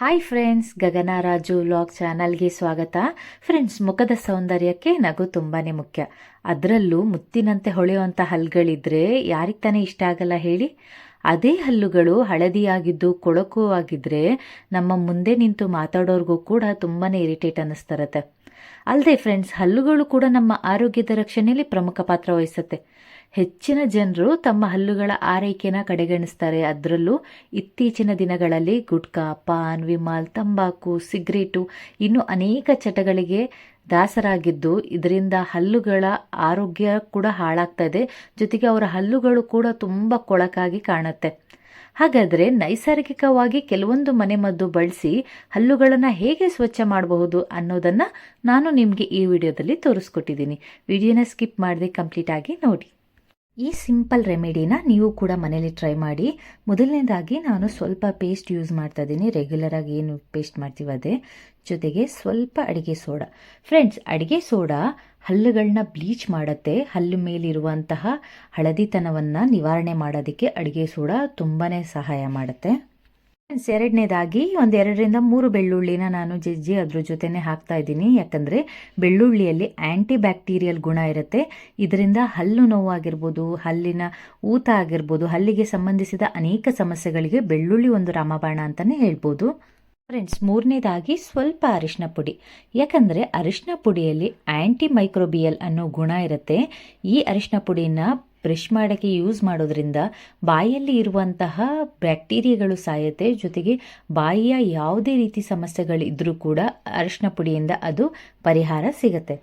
Hi friends Gagana Raju vlog ಚಾನಲ್ಗೆ ಸ್ವಾಗತ. Friends ಮುಖದ ಸೌಂದರ್ಯಕ್ಕೆ ನಗು ತುಂಬಾನೇ ಮುಖ್ಯ. ಅದರಲ್ಲೂ ಮುತ್ತಿನಂತೆ ಹೊಳೆಯುವಂಥ ಹಲ್ಲುಗಳಿದ್ರೆ ಯಾರಿಗೆ ತಾನೇ ಇಷ್ಟ ಆಗಲ್ಲ ಹೇಳಿ? ಅದೇ ಹಲ್ಲುಗಳು ಹಳದಿಯಾಗಿದ್ದು ಕೊಳಕು ಆಗಿದ್ರೆ ನಮ್ಮ ಮುಂದೆ ನಿಂತು ಮಾತಾಡೋರ್ಗೂ ಕೂಡ ತುಂಬಾನೇ ಇರಿಟೇಟ್ ಅನ್ನಿಸ್ತಾರತ್ತೆ. ಅಲ್ಲದೆ ಫ್ರೆಂಡ್ಸ್ ಹಲ್ಲುಗಳು ಕೂಡ ನಮ್ಮ ಆರೋಗ್ಯದ ರಕ್ಷಣೆಯಲ್ಲಿ ಪ್ರಮುಖ ಪಾತ್ರ ವಹಿಸುತ್ತೆ. ಹೆಚ್ಚಿನ ಜನರು ತಮ್ಮ ಹಲ್ಲುಗಳ ಆರೈಕೆನ ಕಡೆಗಣಿಸ್ತಾರೆ. ಅದರಲ್ಲೂ ಇತ್ತೀಚಿನ ದಿನಗಳಲ್ಲಿ ಗುಟ್ಕಾ, ಪಾನ್, ವಿಮಾಲ್, ತಂಬಾಕು, ಸಿಗರೇಟು ಇನ್ನು ಅನೇಕ ಚಟಗಳಿಗೆ ದಾಸರಾಗಿದ್ದು, ಇದರಿಂದ ಹಲ್ಲುಗಳ ಆರೋಗ್ಯ ಕೂಡ ಹಾಳಾಗ್ತದೆ. ಜೊತೆಗೆ ಅವರ ಹಲ್ಲುಗಳು ಕೂಡ ತುಂಬ ಕೊಳಕಾಗಿ ಕಾಣುತ್ತೆ. ಹಾಗಾದರೆ ನೈಸರ್ಗಿಕವಾಗಿ ಕೆಲವೊಂದು ಮನೆಮದ್ದು ಬಳಸಿ ಹಲ್ಲುಗಳನ್ನು ಹೇಗೆ ಸ್ವಚ್ಛ ಮಾಡಬಹುದು ಅನ್ನೋದನ್ನು ನಾನು ನಿಮಗೆ ಈ ವಿಡಿಯೋದಲ್ಲಿ ತೋರಿಸ್ಕೊಟ್ಟಿದ್ದೀನಿ. ವಿಡಿಯೋನ ಸ್ಕಿಪ್ ಮಾಡದೆ ಕಂಪ್ಲೀಟ್ ಆಗಿ ನೋಡಿ. ಈ ಸಿಂಪಲ್ ರೆಮಿಡಿನ ನೀವು ಕೂಡ ಮನೇಲಿ ಟ್ರೈ ಮಾಡಿ. ಮೊದಲನೇದಾಗಿ ನಾನು ಸ್ವಲ್ಪ ಪೇಸ್ಟ್ ಯೂಸ್ ಮಾಡ್ತಾ ಇದ್ದೀನಿ. ರೆಗ್ಯುಲರ್ ಆಗಿ ಏನು ಪೇಸ್ಟ್ ಮಾಡ್ತೀವಿ ಅದೇ. ಜೊತೆಗೆ ಸ್ವಲ್ಪ ಅಡಿಗೆ ಸೋಡಾ. ಫ್ರೆಂಡ್ಸ್ ಅಡಿಗೆ ಸೋಡಾ ಹಲ್ಲುಗಳನ್ನ ಬ್ಲೀಚ್ ಮಾಡುತ್ತೆ. ಹಲ್ಲು ಮೇಲಿರುವಂತಹ ಹಳದಿತನವನ್ನು ನಿವಾರಣೆ ಮಾಡೋದಕ್ಕೆ ಅಡಿಗೆ ಸೋಡಾ ತುಂಬಾ ಸಹಾಯ ಮಾಡುತ್ತೆ. ಫ್ರೆಂಡ್ಸ್ ಎರಡನೇದಾಗಿ ಒಂದು ಎರಡರಿಂದ ಮೂರು ಬೆಳ್ಳುಳ್ಳಿನ ನಾನು ಜಜ್ಜಿ ಅದ್ರ ಜೊತೆನೆ ಹಾಕ್ತಾ ಇದ್ದೀನಿ. ಯಾಕಂದರೆ ಬೆಳ್ಳುಳ್ಳಿಯಲ್ಲಿ ಆ್ಯಂಟಿ ಬ್ಯಾಕ್ಟೀರಿಯಲ್ ಗುಣ ಇರುತ್ತೆ. ಇದರಿಂದ ಹಲ್ಲು ನೋವಾಗಿರ್ಬೋದು, ಹಲ್ಲಿನ ಊತ ಆಗಿರ್ಬೋದು, ಹಲ್ಲಿಗೆ ಸಂಬಂಧಿಸಿದ ಅನೇಕ ಸಮಸ್ಯೆಗಳಿಗೆ ಬೆಳ್ಳುಳ್ಳಿ ಒಂದು ರಾಮಬಾಣ ಅಂತಲೇ ಹೇಳ್ಬೋದು. ಫ್ರೆಂಡ್ಸ್ ಮೂರನೇದಾಗಿ ಸ್ವಲ್ಪ ಅರಿಶಿನ ಪುಡಿ. ಯಾಕಂದರೆ ಅರಿಶಿನ ಪುಡಿಯಲ್ಲಿ ಆ್ಯಂಟಿ ಮೈಕ್ರೋಬಿಯಲ್ ಅನ್ನೋ ಗುಣ ಇರುತ್ತೆ. ಈ ಅರಿಶಿನ ಪುಡಿನ ಬ್ರಷ್ ಮಾಡೋಕ್ಕೆ ಯೂಸ್ ಮಾಡೋದ್ರಿಂದ ಬಾಯಲ್ಲಿ ಇರುವಂತಹ ಬ್ಯಾಕ್ಟೀರಿಯಾಗಳು ಸಾಯುತ್ತೆ. ಜೊತೆಗೆ ಬಾಯಿಯ ಯಾವುದೇ ರೀತಿ ಸಮಸ್ಯೆಗಳಿದ್ದರೂ ಕೂಡ ಅರಿಶಿನ ಪುಡಿಯಿಂದ ಅದು ಪರಿಹಾರ ಸಿಗುತ್ತೆ.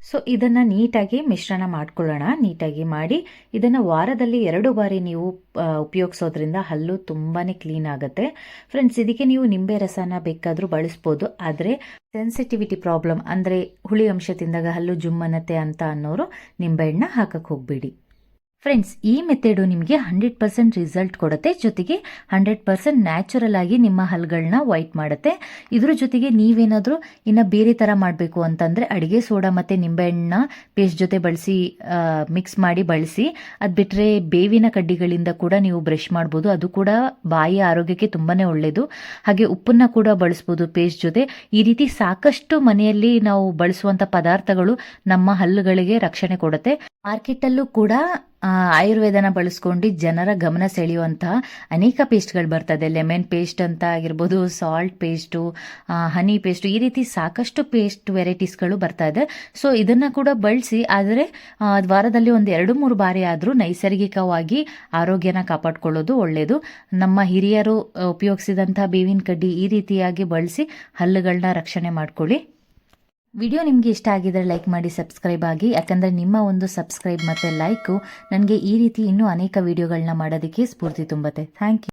ಸೊ ಇದನ್ನು ನೀಟಾಗಿ ಮಿಶ್ರಣ ಮಾಡ್ಕೊಳ್ಳೋಣ. ನೀಟಾಗಿ ಮಾಡಿ ಇದನ್ನು ವಾರದಲ್ಲಿ ಎರಡು ಬಾರಿ ನೀವು ಉಪಯೋಗಿಸೋದ್ರಿಂದ ಹಲ್ಲು ತುಂಬಾ ಕ್ಲೀನ್ ಆಗುತ್ತೆ. ಫ್ರೆಂಡ್ಸ್ ಇದಕ್ಕೆ ನೀವು ನಿಂಬೆ ರಸನ ಬೇಕಾದರೂ ಬಳಸ್ಬೋದು. ಆದರೆ ಸೆನ್ಸಿಟಿವಿಟಿ ಪ್ರಾಬ್ಲಮ್ ಅಂದರೆ ಹುಳಿ ಅಂಶ ತಿಂದಾಗ ಹಲ್ಲು ಜುಮ್ಮನತ್ತೆ ಅಂತ ಅನ್ನೋರು ನಿಂಬೆಹಣ್ಣ ಹಾಕಕ್ಕೆ ಹೋಗಬೇಡಿ. ಫ್ರೆಂಡ್ಸ್ ಈ ಮೆಥಡು ನಿಮಗೆ ಹಂಡ್ರೆಡ್ ಪರ್ಸೆಂಟ್ ರಿಸಲ್ಟ್ ಕೊಡುತ್ತೆ. ಜೊತೆಗೆ ಹಂಡ್ರೆಡ್ ಪರ್ಸೆಂಟ್ ನ್ಯಾಚುರಲ್ ಆಗಿ ನಿಮ್ಮ ಹಲ್ಗಳನ್ನ ವೈಟ್ ಮಾಡುತ್ತೆ. ಇದ್ರ ಜೊತೆಗೆ ನೀವೇನಾದರೂ ಇನ್ನು ಬೇರೆ ಥರ ಮಾಡಬೇಕು ಅಂತಂದರೆ ಅಡುಗೆ ಸೋಡಾ ಮತ್ತು ನಿಂಬೆಹಣ್ಣ ಪೇಸ್ಟ್ ಜೊತೆ ಬಳಸಿ ಮಿಕ್ಸ್ ಮಾಡಿ ಬಳಸಿ, ಅದು ಬಿಟ್ಟರೆ ಬೇವಿನ ಕಡ್ಡಿಗಳಿಂದ ಕೂಡ ನೀವು ಬ್ರಷ್ ಮಾಡ್ಬೋದು. ಅದು ಕೂಡ ಬಾಯಿಯ ಆರೋಗ್ಯಕ್ಕೆ ತುಂಬಾ ಒಳ್ಳೆಯದು ಹಾಗೆ ಉಪ್ಪನ್ನ ಕೂಡ ಬಳಸ್ಬೋದು ಪೇಸ್ಟ್ ಜೊತೆ. ಈ ರೀತಿ ಸಾಕಷ್ಟು ಮನೆಯಲ್ಲಿ ನಾವು ಬಳಸುವಂಥ ಪದಾರ್ಥಗಳು ನಮ್ಮ ಹಲ್ಲುಗಳಿಗೆ ರಕ್ಷಣೆ ಕೊಡುತ್ತೆ. ಮಾರ್ಕೆಟಲ್ಲೂ ಕೂಡ ಆಯುರ್ವೇದನ ಬಳಸ್ಕೊಂಡು ಜನರ ಗಮನ ಸೆಳೆಯುವಂತಹ ಅನೇಕ ಪೇಸ್ಟ್ಗಳು ಬರ್ತದೆ. ಲೆಮನ್ ಪೇಸ್ಟ್ ಅಂತ ಆಗಿರ್ಬೋದು, ಸಾಲ್ಟ್ ಪೇಸ್ಟು ಹನಿ ಪೇಸ್ಟು, ಈ ರೀತಿ ಸಾಕಷ್ಟು ಪೇಸ್ಟ್ ವೆರೈಟೀಸ್ಗಳು ಬರ್ತಾ ಇದೆ. ಸೊ, ಇದನ್ನು ಕೂಡ ಬಳಸಿ, ಆದರೆ ವಾರದಲ್ಲಿ ಒಂದು ಎರಡು ಮೂರು ಬಾರಿ ಆದರೂ ನೈಸರ್ಗಿಕವಾಗಿ ಆರೋಗ್ಯನ ಕಾಪಾಡ್ಕೊಳ್ಳೋದು ಒಳ್ಳೆಯದು ನಮ್ಮ ಹಿರಿಯರು ಉಪಯೋಗಿಸಿದಂಥ ಬೇವಿನ ಕಡ್ಡಿ ಈ ರೀತಿಯಾಗಿ ಬಳಸಿ ಹಲ್ಲುಗಳನ್ನ ರಕ್ಷಣೆ ಮಾಡ್ಕೊಳ್ಳಿ. ವಿಡಿಯೋ ನಿಮಗೆ ಇಷ್ಟ ಆಗಿದ್ರೆ ಲೈಕ್ ಮಾಡಿ, ಸಬ್ಸ್ಕ್ರೈಬ್ ಆಗಿ. ಯಾಕಂದರೆ ನಿಮ್ಮ ಒಂದು ಸಬ್ಸ್ಕ್ರೈಬ್ ಮತ್ತು ಲೈಕು ನನಗೆ ಈ ರೀತಿ ಇನ್ನೂ ಅನೇಕ ವಿಡಿಯೋಗಳನ್ನ ಮಾಡೋದಕ್ಕೆ ಸ್ಫೂರ್ತಿ ತುಂಬುತ್ತೆ. Thank you.